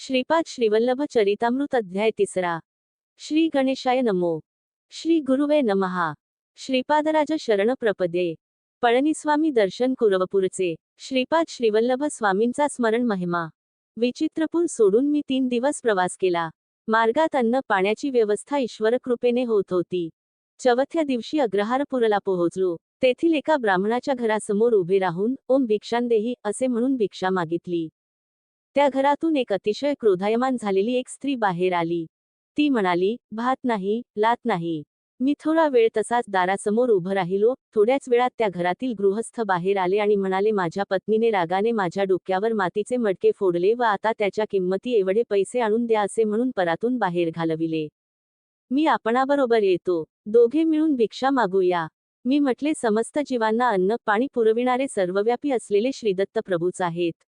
श्रीपाद श्रीवल्लभ चरितामृत अध्याय तिसरा. श्री गणेशाय नमो. श्री गुरुवे नमहा श्रीपादराज शरण प्रपदे पळणीस्वामी दर्शन कुरवपूरचे. श्रीपाद श्रीवल्लभ स्वामींचा स्मरण महिमा. विचित्रपूर सोडून मी तीन दिवस प्रवास केला. मार्गात अन्न पाण्याची व्यवस्था ईश्वरकृपेने होत होती. चवथ्या दिवशी अग्रहारपुरला पोहोचलो. तेथील एका ब्राह्मणाच्या घरासमोर उभे राहून ओम भिक्षांदेही असे म्हणून भिक्षा मागितली. त्या घरातून एक अतिशय क्रोधायमान झालेली एक स्त्री बाहेर आली. ती म्हणाली भात नाही लात नाही. मी थोडा वेळ तसाच दारासमोर उभं राहिलो. थोड्याच वेळात त्या घरातील गृहस्थ बाहेर आले आणि म्हणाले माझ्या पत्नीने रागाने माझ्या डोक्यावर मातीचे मडके फोडले व आता त्याच्या किंमती एवढे पैसे आणून द्या असे म्हणून परातून बाहेर घालविले. मी आपणाबरोबर येतो. दोघे मिळून भिक्षा मागूया. मी म्हटले समस्त जीवांना अन्न पाणी पुरविणारे सर्वव्यापी असलेले श्रीदत्त प्रभूच आहेत.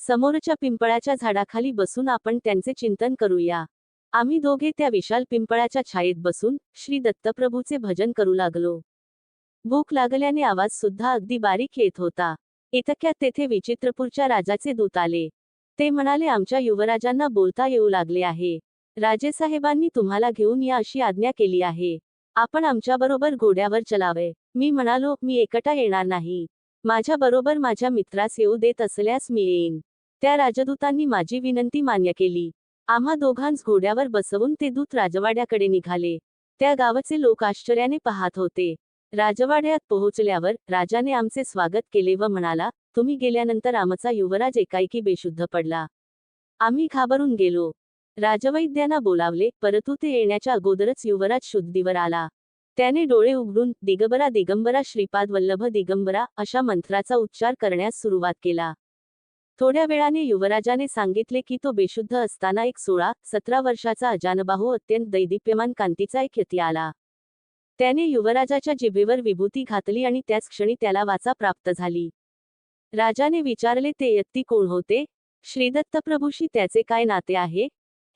समोरच्या पिंपळाच्या झाडाखाली बसून आपण त्यांचे चिंतन करूया. आम्ही दोघे त्या विशाल पिंपळाच्या छायेत बसून श्री दत्तप्रभूचे भजन करू लागलो. भूक लागल्याने आवाज सुद्धा अगदी बारीक येत होता. इतक्यात तेथे विचित्रपूरच्या राजाचे दूत आले. ते म्हणाले आमच्या युवराजांना बोलता येऊ लागले आहे. राजेसाहेबांनी तुम्हाला घेऊन या अशी आज्ञा केली आहे. आपण आमच्याबरोबर घोड्यावर चलावे. मी म्हणालो मी एकटा येणार नाही. माझ्याबरोबर माझ्या मित्रास येऊ देत असल्यास मी येईन. त्या राजदूतांनी माझी विनंती मान्य केली. आम्हा दोघांस घोड्यावर बसवून ते दूत राजवाड्याकडे निघाले. त्या गावाचे लोक आश्चर्याने पाहत होते. राजवाड्यात पोहोचल्यावर राजाने आमचे स्वागत केले व म्हणाला तुम्ही गेल्यानंतर आमचा युवराज एकाएकी बेशुद्ध पडला. आम्ही घाबरून गेलो. राजवैद्यांना बोलावले परंतु ते येण्याच्या अगोदरच युवराज शुद्धीवर आला. त्याने डोळे उघडून दिगंबरा दिगंबरा श्रीपाद वल्लभ दिगंबरा अशा मंत्राचा उच्चार करण्यास सुरुवात केला. थोड्या वेळाने युवराजाने सांगितले की तो बेशुद्ध असताना एक सोळा सतरा वर्षाचा अजानबाहू अत्यंत दैदिप्यमान कांतीचा एक यती आला. त्याने युवराजाच्या जिभेवर विभूती घातली आणि त्याच क्षणी त्याला वाचा प्राप्त झाली. राजाने विचारले ते यत्ती कोण होते? श्रीदत्तप्रभूशी त्याचे काय नाते आहे?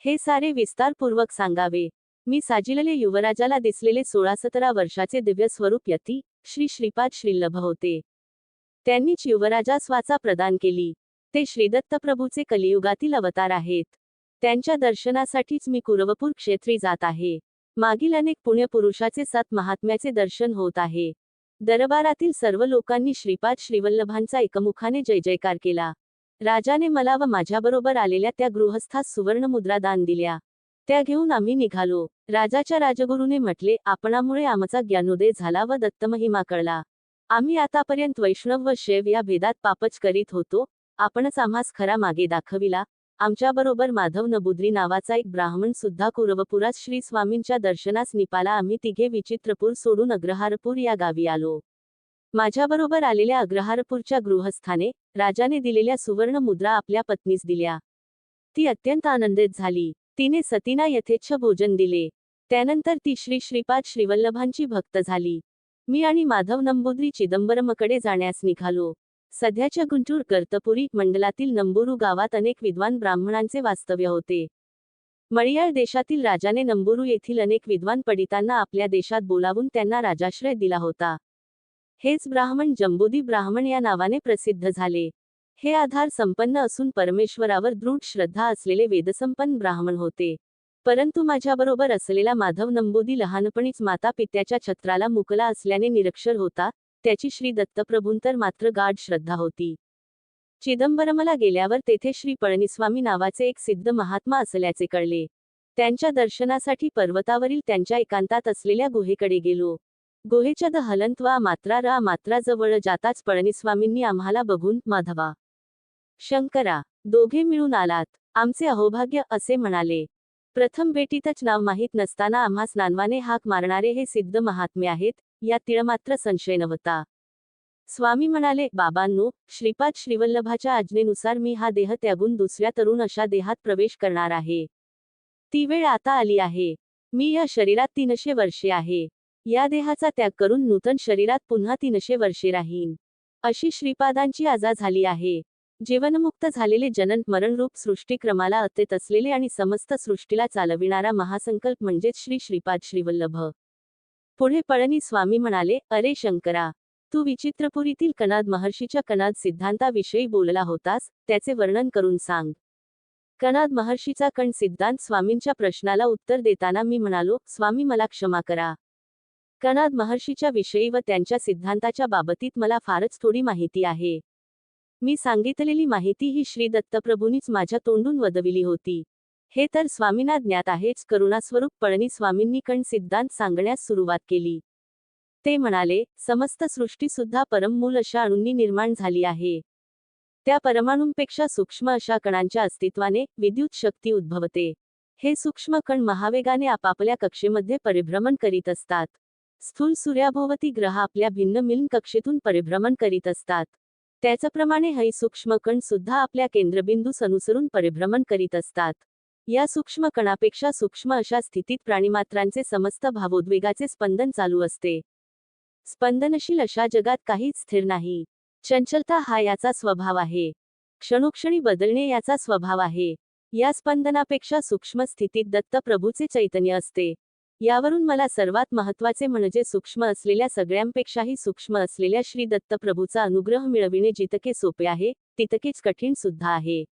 हे सारे विस्तारपूर्वक सांगावे. मी साजिलले युवराजाला दिसलेले सोळा सतरा वर्षाचे दिव्य स्वरूप यती श्री श्रीपाद श्रील्लभ होते. त्यांनीच युवराजास वाचा प्रदान केली. ते श्रीदत्त प्रभूचे कलियुगातील अवतार आहेत. त्यांच्या दर्शनासाठीच मी कुरवपूर क्षेत्री जात आहे. मागील अनेक पुण्यपुरुषाचे सात महात्म्याचे दर्शन होत आहे. दरबारातील सर्व लोकांनी श्रीपाद श्रीवल्लभांचा एकमुखाने जय जयकार केला. राजाने मला व माझ्याबरोबर आलेल्या त्या गृहस्थास सुवर्ण मुद्रा दान दिल्या. त्या घेऊन आम्ही निघालो. राजाच्या राजगुरूने म्हटले आपणामुळे आमचा ज्ञानोदय झाला व दत्तमहिमा कळला. आम्ही आतापर्यंत वैष्णव व शैव या भेदात पापच करीत होतो आपणच आम्हास खरा मागे दाखविला. आमच्याबरोबर माधव नबुद्री नावाचा एक ब्राह्मण सुद्धा कुरवपुरात श्री स्वामींच्या दर्शनास निपाला. आम्ही तिघे विचित्रपूर सोडून अग्रहारपूर या गावी आलो. माझ्याबरोबर आलेल्या अग्रहारपूरच्या गृहस्थाने राजाने दिलेल्या सुवर्ण मुद्रा आपल्या पत्नीस दिल्या. ती अत्यंत आनंदित झाली. तिने सतीना यथेच्छ भोजन दिले. त्यानंतर ती श्री श्रीपाद श्रीवल्लभांची भक्त झाली. मी आणि माधव नंबुद्री चिदंबरमकडे जाण्यास निघालो. सध्याच्या गुंटूर कर्तपुरी मंडलातील नंबुरू गावात अनेक विद्वान ब्राह्मणांचे वास्तव्य होते. मळियाळ देशातील राजाने नंबुरू येथील अनेक विद्वान पडितांना आपल्या देशात बोलावून त्यांना राजाश्रय दिला होता. हेच ब्राह्मण जंबुदी ब्राह्मण या नावाने प्रसिद्ध झाले. हे आधार संपन्न असून परमेश्वरावर दृढ श्रद्धा असलेले वेदसंपन्न ब्राह्मण होते. परंतु माझ्याबरोबर असलेला माधव नंबुदी लहानपणीच माता पित्याच्या छत्राला मुकला असल्याने निरक्षर होता त्याची श्री दत्तप्रभूंतर मात्र गाढ श्रद्धा होती. चिदंबरमला गेल्यावर तेथे श्री पळणीस्वामी नावाचे एक सिद्ध महात्मा असल्याचे कळले. त्यांच्या दर्शनासाठी पर्वतावरील त्यांच्या एकांतात असलेल्या गुहेकडे गेलो. गुहेच्या द हलंतवा मात्रा रा मात्रा जवळ जाताच पळणीस्वामींनी आम्हाला बघून माधवा. शंकरा दोघे मिळून आलात आमचे अहोभाग्य असे म्हणाले. प्रथम भेटीतच नाव माहीत नसताना आम्हास नानवाने हाक मारणारे हे सिद्ध महात्मे आहेत यात तिळमात्र संशय नव्हता. स्वामी म्हणाले बाबांनो श्रीपाद श्रीवल्लभाच्या आज्ञेनुसार मी हा देह त्यागून दुसऱ्या तरुण अशा देहात प्रवेश करणार आहे. ती वेळ आता आली आहे. मी या शरीरात तीनशे वर्षे आहे. या देहाचा त्याग करून नूतन शरीरात पुन्हा तीनशे वर्षे राहीन. अशी श्रीपादांची आजा झाली आहे. जीवनमुक्त झालेले जनन मरणरूप सृष्टीक्रमाला अत्यत असलेले आणि समस्त सृष्टीला चालविणारा महासंकल्प म्हणजेच श्री श्रीपाद श्रीवल्लभ. पुढे पळणी स्वामी म्हणाले अरे शंकरा तू विचित्रपुरीतील कनाद महर्षीच्या कनाद सिद्धांताविषयी बोलला होतास त्याचे वर्णन करून सांग. कणाद महर्षीचा कण सिद्धांत स्वामींच्या प्रश्नाला उत्तर देताना मी म्हणालो स्वामी मला क्षमा करा. कणाद महर्षीच्या विषयी व त्यांच्या सिद्धांताच्या बाबतीत मला फारच थोडी माहिती आहे. मी सांगितलेली माहिती ही श्री दत्तप्रभूंनीच माझ्या तोंडून वदविली होती. हे तर स्वामींना ज्ञात आहेच. करुणास्वरूप पळणी स्वामींनी कण सिद्धांत सांगण्यास सुरुवात केली. ते म्हणाले समस्त सृष्टी सुद्धा परममूल अशा अणूंनी निर्माण झाली आहे. त्या परमाणूंपेक्षा सूक्ष्म अशा कणांच्या अस्तित्वाने विद्युत शक्ती उद्भवते. हे सूक्ष्म कण महावेगाने आपापल्या कक्षेमध्ये परिभ्रमण करीत असतात. स्थूल सूर्याभोवती ग्रह आपल्या भिन्न मिलन कक्षेतून परिभ्रमण करीत असतात. त्याचप्रमाणे हे सूक्ष्म कण सुद्धा आपल्या केंद्रबिंदूस अनुसरून परिभ्रमण करीत असतात. या सूक्ष्म कणापेक्षा सूक्ष्म अशा स्थितीत प्राणीमात्रांचे समस्त भावोद्वेगाचे स्पंदन चालू असते. स्पंदनशील अशा जगात काहीच स्थिर नाही. चंचलता हा याचा स्वभाव आहे. क्षणोक्षणी बदलणे याचा स्वभाव आहे. या स्पंदनापेक्षा सूक्ष्म स्थितीत दत्त प्रभूचे चैतन्य असते. यावरून मला सर्वात महत्त्वाचे म्हणजे सूक्ष्म असलेल्या सगळ्यांपेक्षाही सूक्ष्म असलेल्या श्री दत्तप्रभूचा अनुग्रह मिळविणे जितके सोपे आहे तितकेच कठीण सुद्धा आहे.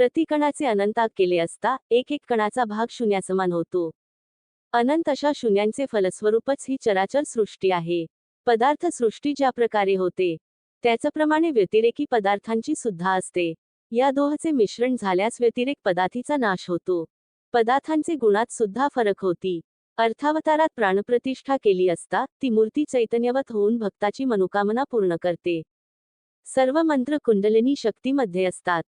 प्रतिकणाचे अनंताग केले असता एक एक कणाचा भाग शून्यासमान होतो. अनंत अशा शून्यांचे फलस्वरूपच ही चराचर सृष्टी आहे. पदार्थ सृष्टी ज्या प्रकारे होते त्याचप्रमाणे व्यतिरेकी पदार्थांची सुद्धा असते. या दोहचे मिश्रण झाल्यास व्यतिरेक पदार्थीचा नाश होतो. पदार्थांचे गुणात सुद्धा फरक होती. अर्थावतारात प्राणप्रतिष्ठा केली असता ती मूर्ती चैतन्यवत होऊन भक्ताची मनोकामना पूर्ण करते. सर्व मंत्र कुंडलिनी शक्तीमध्ये असतात.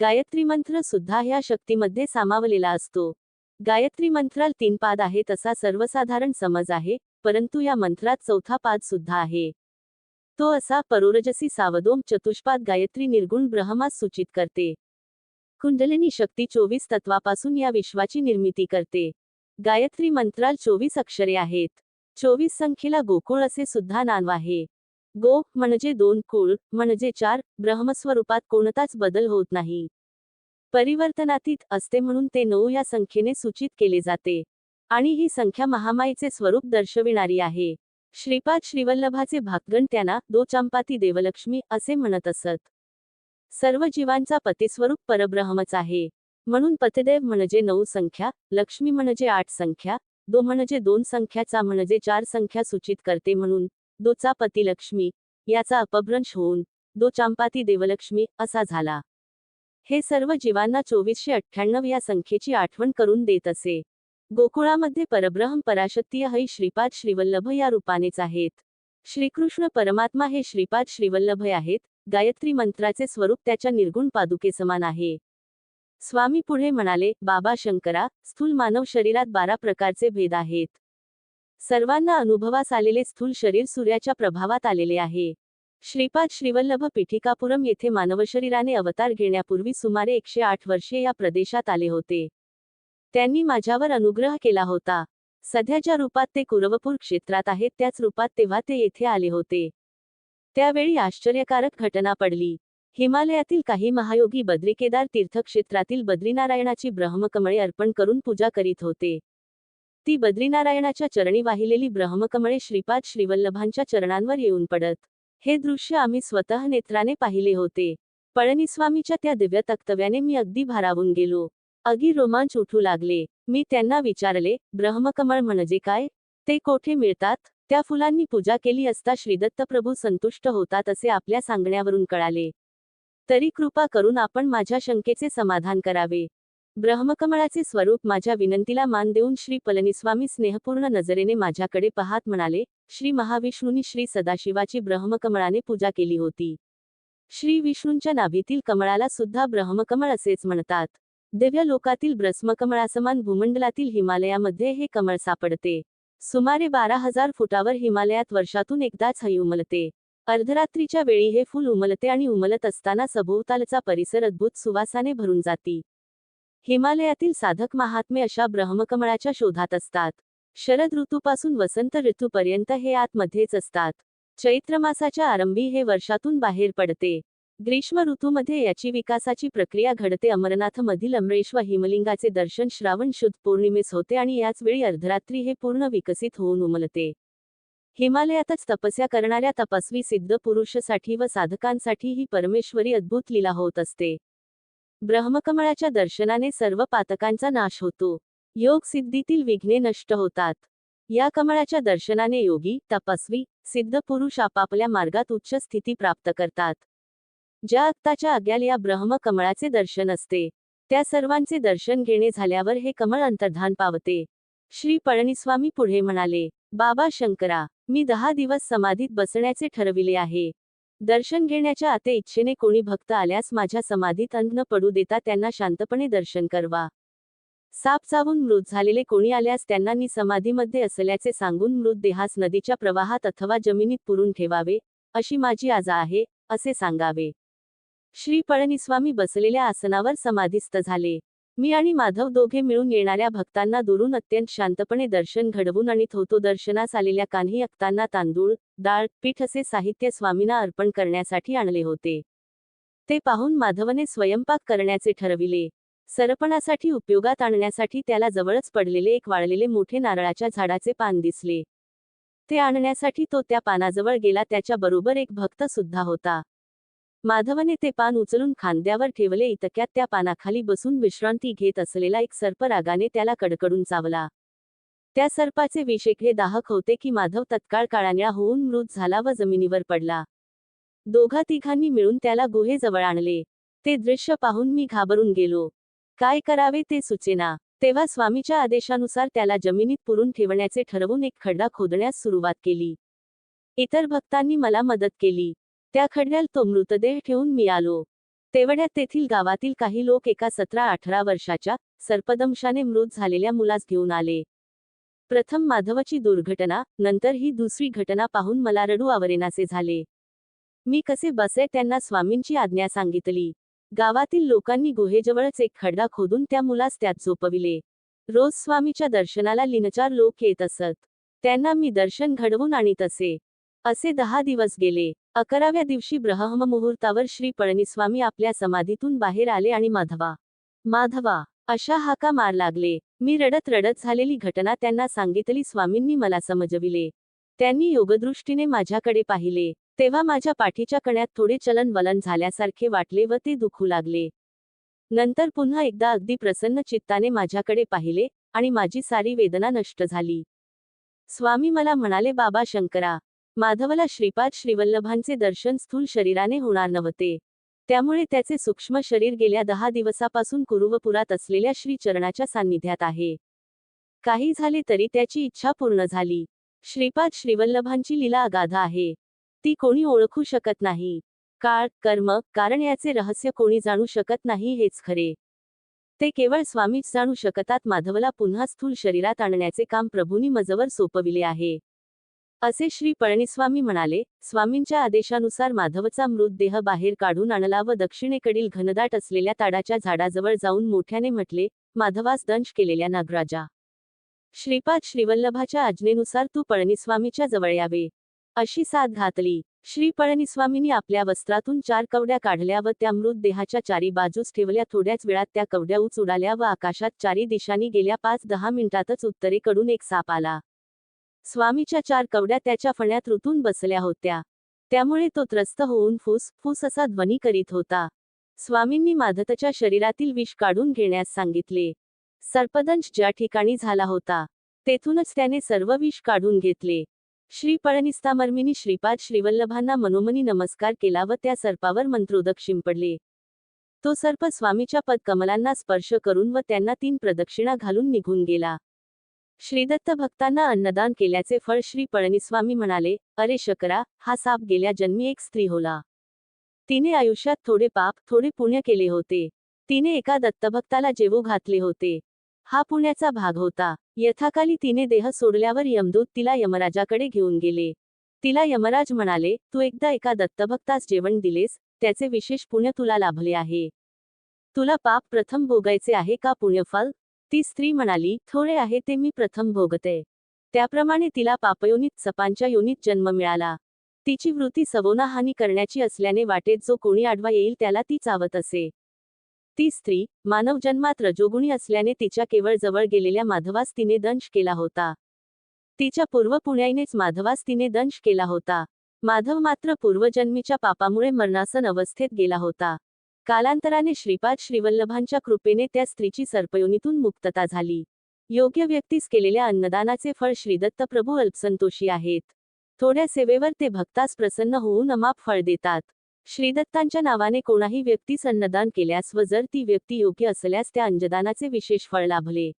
गायत्री मंत्र सुद्धा ह्या शक्तीमध्ये सामावलेला असतो. गायत्री मंत्राल तीन पाद आहेत असा सर्वसाधारण समज आहे परंतु या मंत्रात चौथा पाद सुद्धा आहे. तो असा परोरजसी सावदोम चतुष्पाद गायत्री निर्गुण ब्रह्मास सूचित करते. कुंडलिनी शक्ती चोवीस तत्वापासून या विश्वाची निर्मिती करते. गायत्री मंत्राल चोवीस अक्षरे आहेत. चोवीस संख्येला गोकुळ असे सुद्धा नाव आहे. गो म्हणजे दोन कुळ म्हणजे चार ब्रह्मस्वरूपात कोणताच बदल होत नाही. परिवर्तनातीत असते म्हणून ते नऊ या संख्येने सूचित केले जाते. आणि ही संख्या महामाईचे स्वरूप दर्शविणारी आहे. श्रीपाद श्रीवल्लभाचे भागगण त्यांना दो चंपाती देवलक्ष्मी असे म्हणत असत. सर्व जीवांचा पतिस्वरूप परब्रह्मच आहे. म्हणून पतिदेव म्हणजे नऊ संख्या लक्ष्मी म्हणजे आठ संख्या दो म्हणजे दोन संख्याचा म्हणजे चार संख्या सूचित करते म्हणून दोचा पती लक्ष्मी याचा अपभ्रंश होऊन दो चांपाती देवलक्ष्मी असा झाला. हे सर्व जीवांना चोवीसशे अठ्ठ्याण्णव या संख्येची आठवण करून देत असे. गोकुळामध्ये परब्रह्म पराशक्तीय हई श्रीपाद श्रीवल्लभ या रूपानेच आहेत. श्रीकृष्ण परमात्मा हे श्रीपाद श्रीवल्लभ आहेत गायत्री मंत्राचे स्वरूप त्याच्या निर्गुण पादुके समान आहे. स्वामी पुढे म्हणाले बाबा शंकरा स्थूल मानव शरीरात बारा प्रकारचे भेद आहेत. सर्वांना अनुभवास आलेले स्थूल शरीर सूर्याच्या प्रभावात आलेले आहे. श्रीपाद श्रीवल्लभ पिठिकापुरम येथे मानवशरीराने अवतार घेण्यापूर्वी सुमारे एकशे आठ वर्षे या प्रदेशात आले होते. त्यांनी माझ्यावर अनुग्रह केला होता. सध्या ज्या रूपात ते कुरवपूर क्षेत्रात आहेत त्याच रूपात तेव्हा ते येथे आले होते. त्यावेळी आश्चर्यकारक घटना पडली. हिमालयातील काही महायोगी बद्रिकेदार तीर्थक्षेत्रातील बद्रीनारायणाची ब्रह्मकमळे अर्पण करून पूजा करीत होते. ती बद्रीनारायणाच्या चरणी वाहिलेली ब्रह्मकमळे श्रीपाद श्रीवल्लभांच्या चरणांवर येऊन पडत. हे दृश्य आम्ही स्वतः नेत्राने पाहिले होते. पळणीस्वामीच्या त्या दिव्य तक्तव्याने मी अगदी भारावून गेलो. अगी रोमांच उठू लागले. मी त्यांना विचारले ब्रह्मकमळ म्हणजे काय? ते कोठे मिळतात? त्या फुलांनी पूजा केली असता श्रीदत्त प्रभू संतुष्ट होतात असे आपल्या सांगण्यावरून कळाले. तरी कृपा करून आपण माझ्या शंकेचे समाधान करावे. ब्रह्मकमळाचे स्वरूप माझ्या विनंतीला मान देऊन श्री पलनीस्वामी स्नेहपूर्ण नजरेने माझ्याकडे पाहात म्हणाले श्री महाविष्णूंनी श्री सदाशिवाची ब्रह्मकमळाने पूजा केली होती. श्री विष्णूंच्या नाभीतील कमळाला सुद्धा ब्रह्मकमळ असेच म्हणतात. दिव्य लोकातील ब्रह्मकमळासमान भूमंडलातील हिमालयामध्ये हे कमळ सापडते. सुमारे बारा हजार फुटावर हिमालयात वर्षातून एकदाच हई उमलते. अर्धरात्रीच्या वेळी हे फूल उमलते आणि उमलत असताना सभोवतालचा परिसर अद्भुत सुवासाने भरून जाती. हिमालयातील साधक महात्मे अशा ब्रह्मकमळाच्या शोधात असतात. शरद ऋतूपासून वसंत ऋतूपर्यंत हे आतमध्येच असतात. चैत्र मासाच्या आरंभी हे वर्षातून बाहेर पडते. ग्रीष्म ऋतूमध्ये याची विकासाची प्रक्रिया घडते. अमरनाथ मधील हिमलिंगाचे दर्शन श्रावण शुद्ध पौर्णिमेस होते आणि याच वेळी अर्धरात्री हे पूर्ण विकसित होऊन उमलते. हिमालयातच तपस्या करणाऱ्या तपस्वी सिद्ध पुरुषसाठी व साधकांसाठी ही परमेश्वरी अद्भुत लीला होत असते. ब्रह्मकमळाच्या दर्शनाने सर्व पातकांचा नाश होतो. योग सिद्धीतील विघ्ने नष्ट होतात. या कमळाच्या दर्शनाने योगी तपस्वी सिद्ध पुरुष आपापल्या मार्गात उच्च स्थिती प्राप्त करतात. ज्या आत्ताच्या आग्याल या ब्रह्म कमळाचे दर्शन असते त्या सर्वांचे दर्शन घेणे झाल्यावर हे कमळ अंतर्धान पावते. श्री पळणीस्वामी पुढे म्हणाले बाबा शंकरा मी दहा दिवस समाधीत बसण्याचे ठरविले आहे. दर्शन घेण्याच्या आते इच्छेने कोणी भक्त आल्यास माझ्या समाधीत अन्न पडू देता त्यांना शांतपणे दर्शन करवा. साप चावून मृत झालेले कोणी आल्यास त्यांना मी समाधीमध्ये असल्याचे सांगून मृतदेहास नदीच्या प्रवाहात अथवा जमिनीत पुरून ठेवावे अशी माझी आजा आहे असे सांगावे. श्री पळणीस्वामी बसलेल्या आसनावर समाधीस्थ झाले. मी आणि माधव दोघे मिळून येणाऱ्या भक्तांना दुरून अत्यंत शांतपणे दर्शन घडवून आणीत होतो दर्शनास आलेल्या कान्ही अक्तांना तांदूळ डाळ पीठ असे साहित्य स्वामींना अर्पण करण्यासाठी आणले होते. ते पाहून माधवने स्वयंपाक करण्याचे ठरविले. सरपणासाठी उपयोगात आणण्यासाठी त्याला जवळच पडलेले एक वाळलेले मोठे नारळाच्या झाडाचे पान दिसले. ते आणण्यासाठी तो त्या पानाजवळ गेला त्याच्या बरोबर एक भक्त सुद्धा होता. माधवने ते पान उचलून खांद्यावर ठेवले इतक्यात त्या पानाखाली बसून विश्रांती घेत असलेला एक सर्प रागाने त्याला कडकडून चावला. त्या सर्पाचे विष हे दाहक होते की माधव तत्काळ काळान्या होऊन मृत झाला व जमिनीवर पडला. दोघा तिघांनी मिळून त्याला गुहेजवळ आणले. ते दृश्य पाहून मी घाबरून गेलो. काय करावे ते सुचेना. तेव्हा स्वामीच्या आदेशानुसार त्याला जमिनीत पुरून ठेवण्याचे ठरवून एक खड्डा खोदण्यास सुरुवात केली. इतर भक्तांनी मला मदत केली. त्या खड्ड्यात तो मृतदेह ठेवून मी आलो. तेवढ्यात तेथील गावातील काही लोक एका सतरा अठरा वर्षाच्या सर्पदंशाने मृत झालेल्या मुलास घेऊन आले. प्रथम माधवची दुर्घटना नंतर ही दुसरी घटना पाहून मला रडू आवरेनासे झाले. मी कसे बसे त्यांना स्वामींची आज्ञा सांगितली. गावातील लोकांनी गुहेजवळच एक खड्डा खोदून त्या मुलास त्यात झोपविले. रोज स्वामीच्या दर्शनाला लिनचार लोक येत असत. त्यांना मी दर्शन घडवून आणीत असे असे दहा दिवस गेले. अकराव्या दिवशी ब्रह्म मुहूर्तावर श्री पळणीस्वामी आपल्या समाधीतून बाहेर आले आणि माधवा माधवा अशा हाका मार लागले. मी रडत रडत झालेली घटना त्यांना सांगितली. स्वामींनी मला समजविले. त्यांनी योगदृष्टीने माझ्याकडे पाहिले. तेव्हा माझ्या पाठीच्या कण्यात थोडे चलन वलन झाल्यासारखे वाटले व ते दुखू लागले. नंतर पुन्हा एकदा अगदी प्रसन्न चित्ताने माझ्याकडे पाहिले आणि माझी सारी वेदना नष्ट झाली. स्वामी मला म्हणाले बाबा शंकरा माधवला श्रीपाद श्रीवल्लभांचे दर्शन स्थूल शरीराने होणार नव्हते. त्यामुळे त्याचे सूक्ष्म शरीर गेल्या दहा दिवसापासून कुरुवपुरात असलेल्या श्रीचरणाच्या सान्निध्यात आहे. काही झाले तरी त्याची इच्छा पूर्ण झाली. श्रीपाद श्रीवल्लभांची लीला अगाध आहे. ती कोणी ओळखू शकत नाही. काळ कर्म कारण याचे रहस्य कोणी जाणू शकत नाही हेच खरे. ते केवळ स्वामीच जाणू शकतात माधवला पुन्हा स्थूल शरीरात आणण्याचे काम प्रभूंनी मजवर सोपविले आहे. असे श्री पळणीस्वामी म्हणाले स्वामींच्या आदेशानुसार माधवचा मृतदेह बाहेर काढून आणला व दक्षिणेकडील घनदाट असलेल्या ताडाच्या झाडाजवळ जाऊन मोठ्याने म्हटले माधवास दंश केलेल्या नागराजा. श्रीपाद श्रीवल्लभाच्या आज्ञेनुसार तू पळणीस्वामीच्या जवळ यावे. अशी साथ घातली. श्री पळणीस्वामींनी आपल्या वस्त्रातून चार कवड्या काढल्या व त्या मृतदेहाच्या चारी बाजूस ठेवल्या. थोड्याच वेळात त्या कवड्या उच उडाल्या व आकाशात चारी दिशांनी गेल्या पाच दहा मिनिटातच उत्तरेकडून एक साप आला. स्वामीच्या चार कवड्या त्याच्या फण्यात ऋतून बसल्या होत्या. त्यामुळे तो त्रस्त होऊन फुस फुस असा ध्वनी करीत होता. स्वामींनी माधतच्या शरीरातील विष काढून घेण्यास सांगितले. सर्पदंश ज्या ठिकाणी झाला होता तेथूनच त्याने सर्व विष काढून घेतले. श्री पळनिस्तामर्मिनी श्रीपाद श्रीवल्लभांना मनोमनी नमस्कार केला व त्या सर्पावर मंत्रोदक शिंपडले. तो सर्प स्वामीच्या पदकमलांना स्पर्श करून व त्यांना तीन प्रदक्षिणा घालून निघून गेला. श्रीदत्त भक्तांना अन्नदान केल्याचे फळ श्री पळणीस्वामी म्हणाले अरे शकरा हा साप गेल्या जन्मी एक स्त्री होला. तिने आयुष्यात थोडे पाप थोडे पुण्य केले होते. तिने एका दत्तभक्ताला जेवू घातले होते. हा पुण्याचा भाग होता. यथाकाली तिने देह सोडल्यावर यमदूत तिला यमराजाकडे घेऊन गेले. तिला यमराज म्हणाले तू एकदा एका दत्तभक्तास जेवण दिलेस त्याचे विशेष पुण्य तुला लाभले आहे. तुला पाप प्रथम भोगायचे आहे का पुण्यफल? ती स्त्री म्हणाली थोडे आहे ते मी प्रथम भोगते. त्याप्रमाणे तिला पापयोनीत सपांच्या योनीत जन्म मिळाला. तिची वृत्ती सवोना हानी करण्याची असल्याने वाटेत जो कोणी आडवा येईल त्याला ती चावत असे. ती स्त्री मानव जन्मात रजोगुणी असल्याने तिच्या केवळ जवळ गेलेल्या माधवास तिने दंश केला होता. तिच्या पूर्व पुण्याईनेच माधवास तिने दंश केला होता. माधव मात्र पूर्वजन्मीच्या पापामुळे मरणासन अवस्थेत गेला होता. कालांतराने श्रीपाद श्रीवल्लभांच्या कृपेने त्या स्त्रीची सर्पयोनीतून मुक्तता झाली. योग्य व्यक्तीस केलेल्या अन्नदानाचे फळ श्रीदत्त प्रभू अल्पसंतोषी आहेत. थोड्या सेवेवर ते भक्तास प्रसन्न होऊन अमाप फळ देतात. श्रीदत्तांच्या नावाने कोणाही व्यक्तीस अन्नदान केल्यास व जर ती व्यक्ती योग्य असल्यास त्या अन्नदानाचे विशेष फळ लाभले.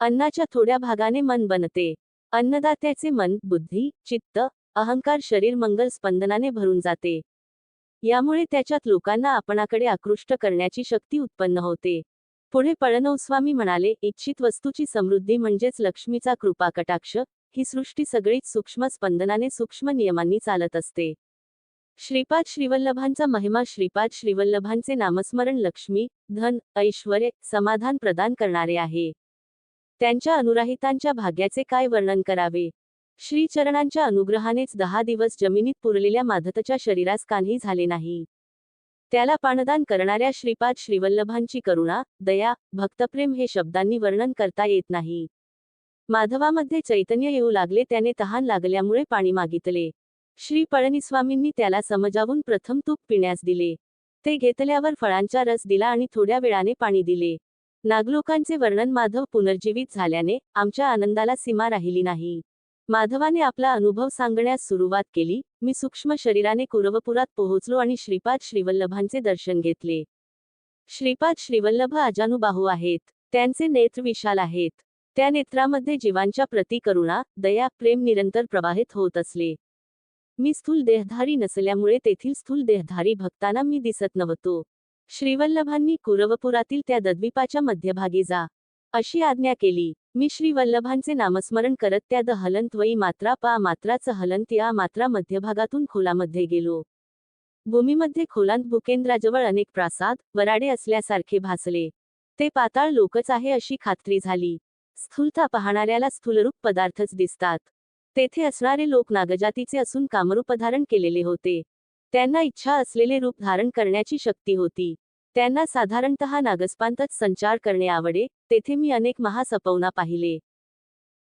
अन्नाच्या थोड्या भागाने मन बनते. अन्नदात्याचे मन बुद्धी चित्त अहंकार शरीर मंगल स्पंदनाने भरून जाते. यामुळे त्याच्यात लोकांना आपणाकडे आकृष्ट करण्याची शक्ती उत्पन्न होते. पुढे पळणवस्वामी म्हणाले इच्छित वस्तूची समृद्धी म्हणजेच लक्ष्मीचा कृपा कटाक्ष ही सृष्टी सगळीच सूक्ष्म स्पंदनाने सूक्ष्म नियमांनी चालत असते. श्रीपाद श्रीवल्लभांचा महिमा श्रीपाद श्रीवल्लभांचे नामस्मरण लक्ष्मी धन ऐश्वर्य समाधान प्रदान करणारे आहे. त्यांच्या अनुराहितांच्या भाग्याचे काय वर्णन करावे? श्रीचरणांच्या अनुग्रहानेच दहा दिवस जमिनीत पुरलेल्या माधतच्या शरीरास कान्ही झाले नाही. त्याला पाणदान करणाऱ्या श्रीपाद श्रीवल्लभांची करुणा दया भक्तप्रेम हे शब्दांनी वर्णन करता येत नाही. माधवामध्ये चैतन्य येऊ लागले त्याने तहान लागल्यामुळे पाणी मागितले. श्री पळणीस्वामींनी त्याला समजावून प्रथम तूप पिण्यास दिले. ते घेतल्यावर फळांचा रस दिला आणि थोड्या वेळाने पाणी दिले. नागलोकांचे वर्णन माधव पुनर्जीवित झाल्याने आमच्या आनंदाला सीमा राहिली नाही. माधवाने आपला अनुभव सांगण्यास सुरुवात केली. मी सूक्ष्म शरीराने कुरवपुरात पोहोचलो आणि श्रीपाद श्रीवल्लभांचे दर्शन घेतले. श्रीपाद श्रीवल्लभ अजानुबाहू आहेत. त्यांचे नेत्र विशाल आहेत. त्या नेत्रामध्ये जीवांच्या प्रती करुणा दया प्रेम निरंतर प्रवाहित होत असले. मी स्थूल देहधारी नसल्यामुळे तेथील स्थूल देहधारी भक्तांना मी दिसत नव्हतो. श्रीवल्लभांनी कुरवपुरातील त्या दद्वीपाच्या मध्यभागी जा. अशी आज्ञा केली. मी श्री वल्लभांचे नामस्मरण करत त्या द हलंत मात्रा पा मात्राच हलंत या मात्रा मध्यभागातून खोलामध्ये गेलो. भूमीमध्ये खोलांत भूकेंद्राजवळ अनेक प्रासाद वराडे असल्यासारखे भासले. ते पाताळ लोकच आहे अशी खात्री झाली. स्थूलता पाहणाऱ्याला स्थूलरूप पदार्थच दिसतात. तेथे असणारे लोक नागजातीचे असून कामरूप धारण केलेले होते. त्यांना इच्छा असलेले रूप धारण करण्याची शक्ती होती. त्यांना साधारणतः नागस्पांतच संचार करणे आवडे तेथे मी अनेक महासपवना पाहिले.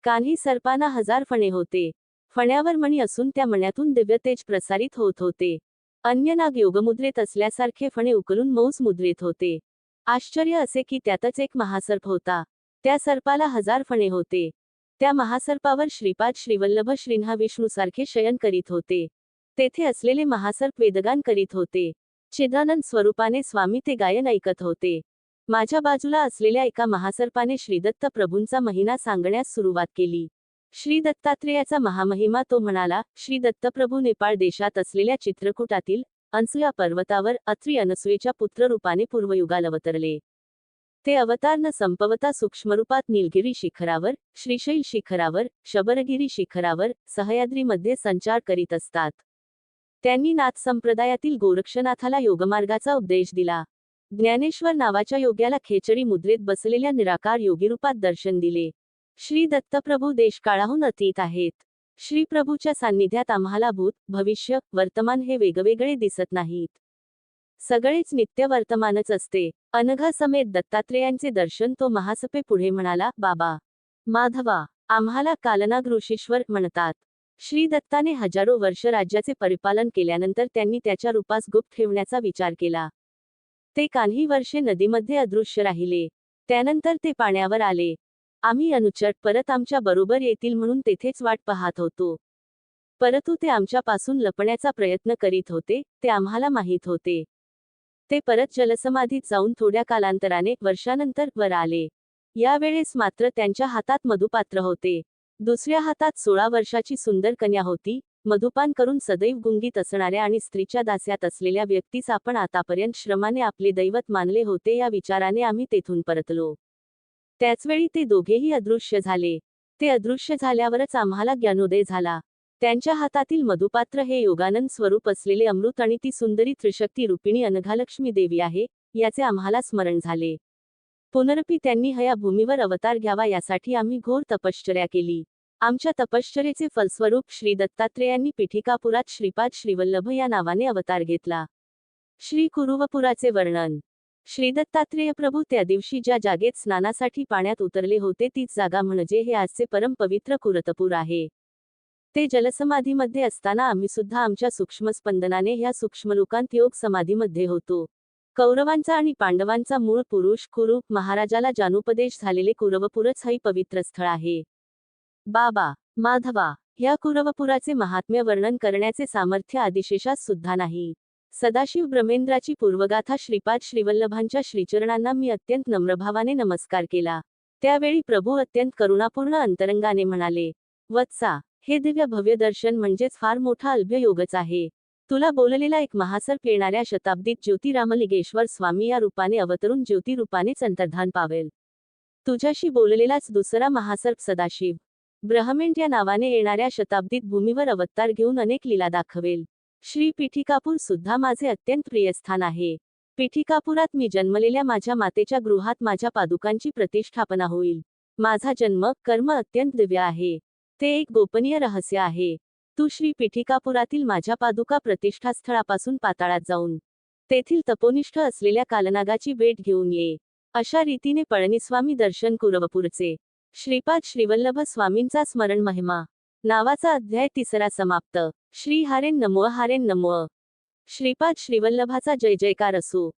कान्ही सर्पांना हजार फणे होते. फण्यावर मणी असून त्या मण्यातून दिव्य तेज प्रसारित होत होते. अन्य नाग योगमुद्रेत असल्यासारखे फणे उकलून मौस मुद्रेत होते. आश्चर्य असे की त्यातच एक महासर्प होता. त्या सर्पाला हजार फणे होते. त्या महासर्पावर श्रीपाद श्रीवल्लभ श्रीन्हा विष्णूसारखे शयन करीत होते. तेथे असलेले महासर्प वेदगान करीत होते. चिदानंद स्वरूपाने स्वामी ते गायन ऐकत होते. माझ्या बाजूला असलेल्या एका महासर्पाने श्रीदत्त प्रभूंचा महिना सांगण्यास सुरुवात केली. श्री दत्तात्रेयाचा महामहिमा तो म्हणाला श्री दत्तप्रभू नेपाळ देशात असलेल्या चित्रकूटातील अंसुया पर्वतावर अत्री अनसुयेच्या पुत्ररूपाने पूर्वयुगाल अवतरले ते अवतार न संपवता सूक्ष्मरूपात निलगिरी शिखरावर श्रीशैल शिखरावर शबरगिरी शिखरावर सह्याद्रीमध्ये संचार करीत असतात. त्यांनी नाथ संप्रदायातील गोरक्षनाथाला योगमार्गाचा उपदेश दिला. ज्ञानेश्वर नावाच्या योग्याला खेचडी मुद्रेत बसलेल्या निराकार योगीरूपात दर्शन दिले. श्री दत्तप्रभू देशकाळाहून अतीत आहेत. श्री प्रभूच्या सान्निध्यात आम्हाला भूत भविष्य वर्तमान हे वेगवेगळे दिसत नाहीत. सगळेच नित्य वर्तमानच असते. अनघा समेत दत्तात्रेयांचे दर्शन तो महासपे पुढे म्हणाला बाबा माधवा आम्हाला कालनाग ऋषीश्वर म्हणतात. श्री दत्ताने हजारो वर्ष राज्याचे परिपालन केल्यानंतर त्यांनी त्याच्या रूपास गुप्त ठेवण्याचा विचार केला. ते कान्ही वर्षे नदीमध्ये अदृश्य राहिले. त्यानंतर ते पाण्यावर आले. आम्ही अनुचट परत आमच्या बरोबर येतील म्हणून तेथेच वाट पाहत होतो. परंतु ते आमच्यापासून लपण्याचा प्रयत्न करीत होते ते आम्हाला माहीत होते. ते परत जलसमाधीत जाऊन थोड्या कालांतराने वर्षानंतर वर आले. यावेळेस मात्र त्यांच्या हातात मधुपात्र होते. दुसऱ्या हातात सोळा वर्षाची सुंदर कन्या होती मधुपान करून सदैव गुंगीत असणाऱ्या आणि स्त्रीच्या दास्यात असलेल्या व्यक्तीस आपण आतापर्यंत श्रमाने आपले दैवत मानले होते या विचाराने आम्ही तेथून परतलो. त्याचवेळी ते दोघेही अदृश्य झाले. ते अदृश्य झाल्यावरच आम्हाला ज्ञानोदय झाला. त्यांच्या हातातील मधुपात्र हे योगानंद स्वरूप असलेले अमृत आणि ती सुंदरी त्रिशक्ती रूपिणी अनघालक्ष्मी देवी आहे याचे आम्हाला स्मरण झाले. पुनरपी त्यांनी हया भूमीवर अवतार घ्यावा यासाठी आम्ही घोर तपश्चर्या केली. आमच्या तपश्चरेचे फलस्वरूप श्री दत्तात्रेयांनी पिठिकापुरात श्रीपाद श्रीवल्लभ या नावाने अवतार घेतला. श्री कुरुवपुराचे वर्णन. श्री दत्तात्रेय प्रभू त्या दिवशी ज्या जागेत स्नानासाठी पाण्यात उतरले होते तीच जागा म्हणजे हे आजचे परम पवित्र कुरतपूर आहे. ते जलसमाधीमध्ये असताना आम्ही सुद्धा आमच्या सूक्ष्म स्पंदनाने ह्या सूक्ष्मलोकांत योग समाधीमध्ये होतो. कौरवांचा आणि पांडवांचा मूळ पुरुष कुरुप महाराजाला जानुपदेश झालेले कुरवपुरच हे पवित्र स्थळ आहे. बाबा माधवा ह्या कुरवपुराचे महात्म्य वर्णन करण्याचे सामर्थ्य आदिशेषास सुद्धा नाही. सदाशिव ब्रह्मेंद्राची पूर्वगाथा श्रीपाद श्रीवल्लभांच्या श्रीचरणांना मी अत्यंत नम्रभावाने नमस्कार केला. त्यावेळी प्रभू अत्यंत करुणापूर्ण अंतरंगाने म्हणाले वत्सा हे दिव्य भव्य दर्शन म्हणजेच फार मोठा अल्भ्य योगच आहे. तुला बोललेला एक महासर्प येणाऱ्या शताब्दीत ज्योतिरामलिंगेश्वर स्वामी या रूपाने अवतरून ज्योतिरूपानेच अंतर्धान पावेल. तुझ्याशी बोललेलाच दुसरा महासर्प सदाशिव. ब्रह्मेंट या नावाने येणाऱ्या शताब्दीत भूमीवर अवतार घेऊन अनेक लीला दाखवेल. श्री पिठिकापूर सुद्धा माझे अत्यंत प्रियस्थान आहे. पिठिकापुरात मी जन्मलेल्या माझ्या मातेच्या गृहात माझ्या पादुकांची प्रतिष्ठापना होईल. माझा जन्म कर्म अत्यंत दिव्य आहे. ते एक गोपनीय रहस्य आहे. तू श्री पिठिकापुरातील माझ्या पादुका प्रतिष्ठास्थळापासून पाताळात जाऊन तेथील तपोनिष्ठ असलेल्या कालनागाची भेट घेऊन ये. अशा रीतीने पळणीस्वामी दर्शन कुरवपूरचे. श्रीपाद श्रीवल्लभ स्वामींचा स्मरण महिमा. नावाचा अध्याय तिसरा समाप्त. श्री हारेन नमो हारेन नमो. श्रीपाद श्रीवल्लभाचा जय जयकार असो.